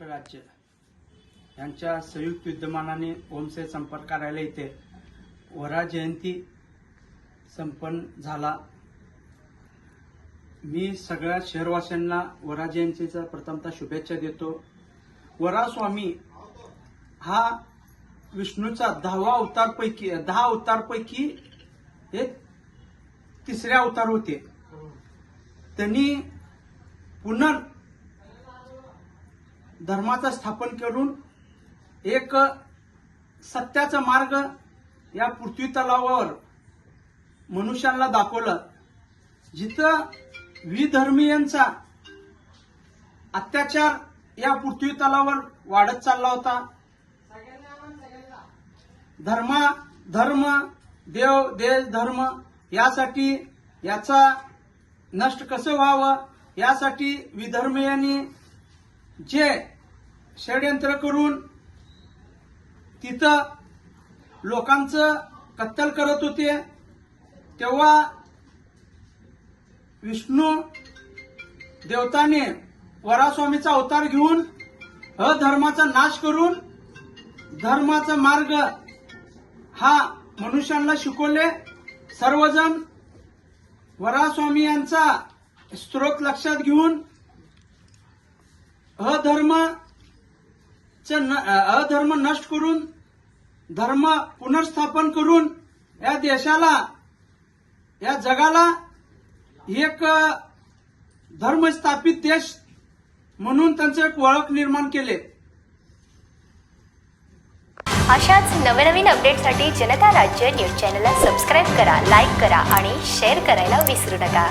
राज्य यांच्या संयुक्त विद्यमानाने ओमसे संपर्क कार्यालय येथे वरा जयंती संपन्न झाला. मी सगळ्या शहरवासियांना वरा जयंतीचा प्रथमतः शुभेच्छा देतो. वरा स्वामी हा विष्णूचा दहावा अवतार पैकी दहा अवतार पैकी एक तिसरे अवतार होते. त्यांनी पुन्हा धर्माचं स्थापन करून एक सत्याचा मार्ग या पृथ्वी तलावावर मनुष्यांना दाखवलं. जिथं विधर्मीयांचा अत्याचार या पृथ्वी तलावर वाढत चालला होता. धर्मा धर्म देव देश धर्म यासाठी याचा नष्ट कसं व्हावं? यासाठी विधर्मीयांनी जे षडयंत्र करून तिथं लोकांचं कत्तल करत होते तेव्हा विष्णू देवताने वरास्वामीचा अवतार घेऊन अधर्माचा नाश करून धर्माचा मार्ग हा मनुष्यांना शिकवले. सर्वजण वरास्वामी यांचा स्त्रोत लक्षात घेऊन अधर्म अधर्म नष्ट करून धर्म पुनर्स्थापन करून या देशाला या जगाला एक धर्मस्थापित देश म्हणून त्यांचं एक ओळख निर्माण केले. अशाच नवनवीन अपडेटसाठी जनता राज्य न्यूज चॅनलला सबस्क्राईब करा लाईक करा आणि शेअर करायला विसरू नका.